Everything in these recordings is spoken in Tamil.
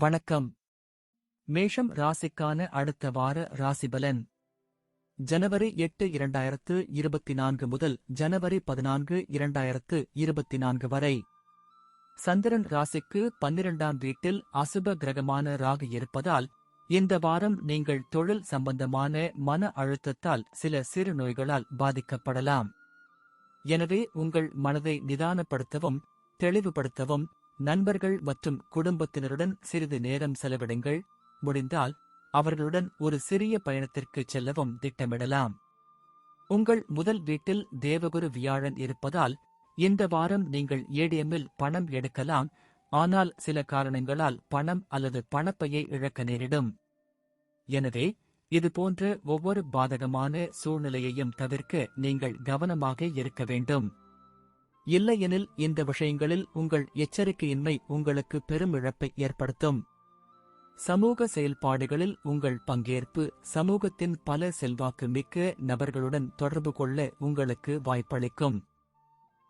வணக்கம். மேஷம் ராசிக்கான அடுத்த வார ராசிபலன். ஜனவரி எட்டு இரண்டாயிரத்து இருபத்தி நான்கு முதல் ஜனவரி பதினான்கு இரண்டாயிரத்து இருபத்தி நான்கு வரை. சந்திரன் ராசிக்கு பன்னிரண்டாம் வீட்டில் அசுப கிரகமான ராகு இருப்பதால் இந்த வாரம் நீங்கள் தொழில் சம்பந்தமான மன அழுத்தத்தால் சில சிறு நோய்களால் பாதிக்கப்படலாம். எனவே உங்கள் மனதை நிதானப்படுத்தவும் தெளிவுபடுத்தவும் நண்பர்கள் மற்றும் குடும்பத்தினருடன் சிறிது நேரம் செலவிடுங்கள். முடிந்தால் அவர்களுடன் ஒரு சிறிய பயணத்திற்கு செல்லவும் திட்டமிடலாம். உங்கள் முதல் வீட்டில் தேவகுரு வியாழன் இருப்பதால் இந்த வாரம் நீங்கள் ஏடிஎம்மில் பணம் எடுக்கலாம். ஆனால் சில காரணங்களால் பணம் அல்லது பணப்பையை இழக்க நேரிடும். எனவே இதுபோன்ற ஒவ்வொரு பாதகமான சூழ்நிலையையும் தவிர்க்க நீங்கள் கவனமாக இருக்க வேண்டும். இல்லையெனில் இந்த விஷயங்களில் உங்கள் எச்சரிக்கையின்மை உங்களுக்கு பெரும் இழப்பை ஏற்படுத்தும். சமூக செயல்பாடுகளில் உங்கள் பங்கேற்பு சமூகத்தின் பல செல்வாக்கு மிக்க நபர்களுடன் தொடர்பு கொள்ள உங்களுக்கு வாய்ப்பளிக்கும்.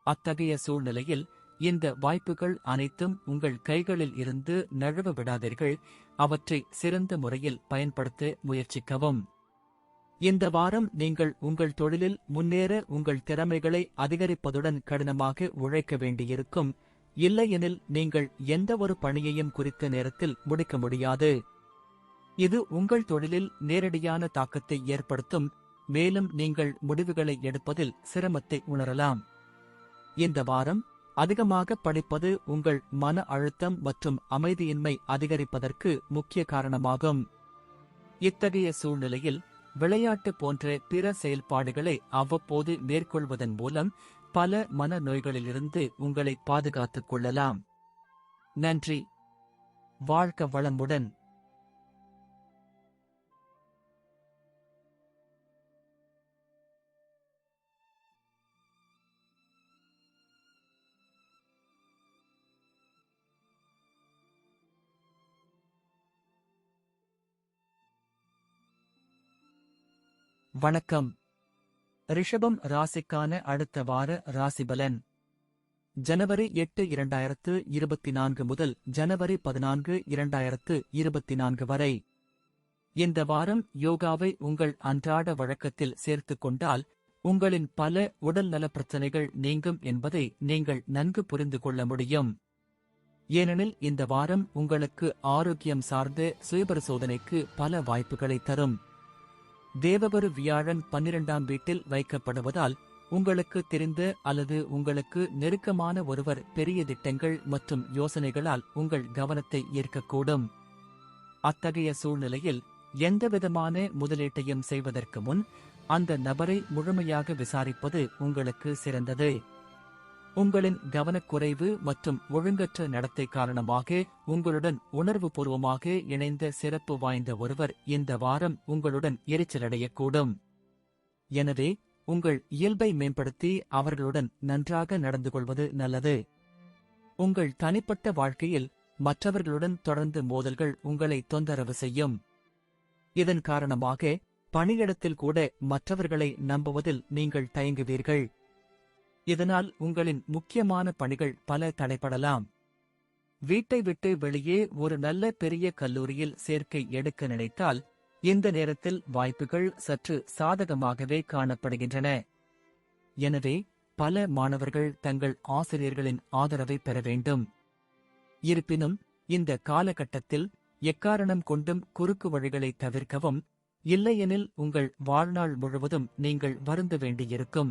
அத்தகைய சூழ்நிலையில் இந்த வாய்ப்புகள் அனைத்தும் உங்கள் கைகளில் இருந்து நழுவ விடாதீர்கள் அவற்றை சிறந்த முறையில் பயன்படுத்த முயற்சிக்கவும். இந்த வாரம் நீங்கள் உங்கள் தொழிலில் முன்னேற உங்கள் திறமைகளை அதிகரிப்பதுடன் கடினமாக உழைக்க வேண்டியிருக்கும். இல்லையெனில் நீங்கள் எந்த ஒரு பணியையும் குறித்த நேரத்தில் முடிக்க முடியாது. இது உங்கள் தொழிலில் நேரடியான தாக்கத்தை ஏற்படுத்தும். மேலும் நீங்கள் முடிவுகளை எடுப்பதில் சிரமத்தை உணரலாம். இந்த வாரம் அதிகமாக படிப்பது உங்கள் மன அழுத்தம் மற்றும் அமைதியின்மை அதிகரிப்பதற்கு முக்கிய காரணமாகும். இத்தகைய சூழ்நிலையில் விளையாட்டு போன்ற பிற செயல்பாடுகளை அவ்வப்போது மேற்கொள்வதன் மூலம் பல மன நோய்களிலிருந்து உங்களை பாதுகாத்துக் கொள்ளலாம். நன்றி. வாழ்க்க வளமுடன். வணக்கம். ரிஷபம் ராசிக்கான அடுத்த வார ராசிபலன். ஜனவரி எட்டு இரண்டாயிரத்து இருபத்தி நான்கு முதல் ஜனவரி பதினான்கு இரண்டாயிரத்து இருபத்தி நான்கு வரை. இந்த வாரம் யோகாவை உங்கள் அன்றாட வழக்கத்தில் சேர்த்துக் கொண்டால் உங்களின் பல உடல்நல பிரச்சனைகள் நீங்கும் என்பதை நீங்கள் நன்கு புரிந்து கொள்ள முடியும். ஏனெனில் இந்த வாரம் உங்களுக்கு ஆரோக்கியம் சார்ந்த சுயபரிசோதனைக்கு பல வாய்ப்புகளை தரும். தேவபரு வியாழன் பன்னிரண்டாம் வீட்டில் வைக்கப்படுவதால் உங்களுக்கு தெரிந்த அல்லது உங்களுக்கு நெருக்கமான ஒருவர் பெரிய திட்டங்கள் மற்றும் யோசனைகளால் உங்கள் கவனத்தை ஈர்க்கக்கூடும். அத்தகைய சூழ்நிலையில் எந்தவிதமான முதலீட்டையும் செய்வதற்கு முன் அந்த நபரை முழுமையாக விசாரிப்பது உங்களுக்கு சிறந்தது. உங்களின் கவனக்குறைவு மற்றும் ஒழுங்கற்ற நடத்தை காரணமாக உங்களுடன் உணர்வுபூர்வமாக இணைந்த சிறப்பு வாய்ந்த ஒருவர் இந்த வாரம் உங்களுடன் எரிச்சலடையக்கூடும். எனவே உங்கள் இயல்பை மேம்படுத்தி அவர்களுடன் நன்றாக நடந்து கொள்வது நல்லது. உங்கள் தனிப்பட்ட வாழ்க்கையில் மற்றவர்களுடன் தொடர்ந்து மோதல்கள் உங்களை தொந்தரவு செய்யும். இதன் காரணமாக பணியிடத்தில் கூட மற்றவர்களை நம்புவதில் நீங்கள் தயங்குவீர்கள். இதனால் உங்களின் முக்கியமான பணிகள் பல தடைப்படலாம் வீட்டை விட்டு வெளியே ஒரு நல்ல பெரிய கல்லூரியில் சேர்க்கை எடுக்க நினைத்தால் இந்த நேரத்தில் வாய்ப்புகள் சற்று சாதகமாகவே காணப்படுகின்றன. எனவே பல மாணவர்கள் தங்கள் ஆசிரியர்களின் ஆதரவை பெற வேண்டும். இருப்பினும் இந்த காலகட்டத்தில் எக்காரணம் கொண்டும் குறுக்கு வழிகளை தவிர்க்கவும் இல்லையெனில் உங்கள் வாழ்நாள் முழுவதும் நீங்கள் வருந்த வேண்டியிருக்கும்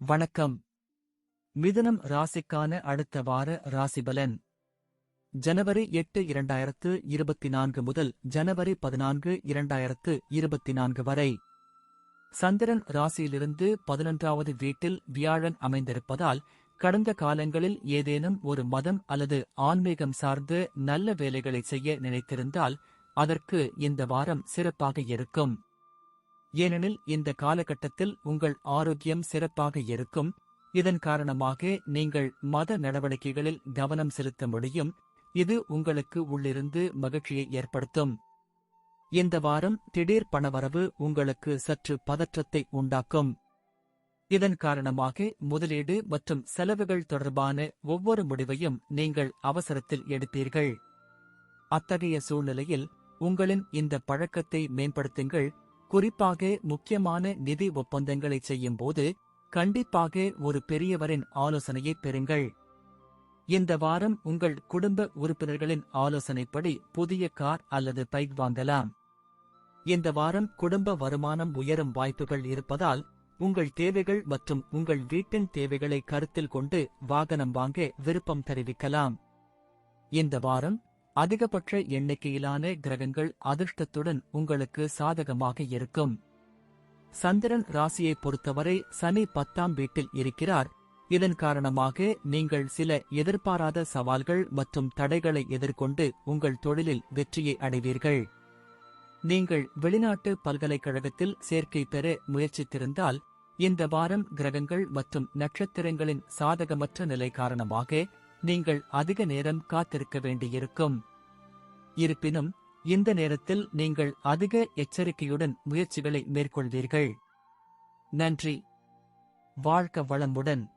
வணக்கம். மிதனம் ராசிக்கான அடுத்த வார ராசிபலன். ஜனவரி எட்டு இரண்டாயிரத்து இருபத்தி நான்கு முதல் ஜனவரி பதினான்கு இரண்டாயிரத்து இருபத்தி நான்கு வரை. சந்திரன் ராசியிலிருந்து பதினொன்றாவது வீட்டில் வியாழன் அமைந்திருப்பதால் கடந்த காலங்களில் ஏதேனும் ஒரு மதம் அல்லது ஆன்மீகம் சார்ந்து நல்ல வேலைகளை செய்ய நினைத்திருந்தால் அதற்கு இந்த வாரம் சிறப்பாக இருக்கும். ஏனெனில் இந்த காலகட்டத்தில் உங்கள் ஆரோக்கியம் சிறப்பாக இருக்கும். இதன் காரணமாக நீங்கள் மத நடவடிக்கைகளில் கவனம் செலுத்த முடியும். இது உங்களுக்கு உள்ளிருந்து மகிழ்ச்சியை ஏற்படுத்தும். இந்த வாரம் திடீர் பணவரவு உங்களுக்கு சற்று பதற்றத்தை உண்டாக்கும். இதன் காரணமாக முதலீடு மற்றும் செலவுகள் தொடர்பான ஒவ்வொரு முடிவையும் நீங்கள் அவசரத்தில் எடுப்பீர்கள். அத்தகைய சூழ்நிலையில் உங்களின் இந்த பழக்கத்தை மேம்படுத்துங்கள். குறிப்பாக முக்கியமான நிதி ஒப்பந்தங்களை செய்யும்போது கண்டிப்பாக ஒரு பெரியவரின் ஆலோசனையை பெறுங்கள். இந்த வாரம் உங்கள் குடும்ப உறுப்பினர்களின் ஆலோசனைப்படி புதிய கார் அல்லது பைக் வாங்கலாம். இந்த வாரம் குடும்ப வருமானம் உயரும் வாய்ப்புகள் இருப்பதால் உங்கள் தேவைகள் மற்றும் உங்கள் வீட்டின் தேவைகளை கருத்தில் கொண்டு வாகனம் வாங்க விருப்பம் தெரிவிக்கலாம். இந்த வாரம் அதிகபட்ச எண்ணிக்கையிலான கிரகங்கள் அதிர்ஷ்டத்துடன் உங்களுக்கு சாதகமாக இருக்கும். சந்திரன் ராசியை பொறுத்தவரை சனி பத்தாம் வீட்டில் இருக்கிறார். இதன் காரணமாக நீங்கள் சில எதிர்பாராத சவால்கள் மற்றும் தடைகளை எதிர்கொண்டு உங்கள் தொழிலில் வெற்றியை அடைவீர்கள். நீங்கள் வெளிநாட்டு பல்கலைக்கழகத்தில் சேர்க்கை பெற முயற்சித்திருந்தால் இந்த வாரம் கிரகங்கள் மற்றும் நட்சத்திரங்களின் சாதகமற்ற நிலை காரணமாக நீங்கள் அதிக நேரம் காத்திருக்க வேண்டியிருக்கும். இருப்பினும் இந்த நேரத்தில் நீங்கள் அதிக எச்சரிக்கையுடன் முயற்சிகளை மேற்கொள்வீர்கள். நன்றி. வாழ்க்க வளமுடன்.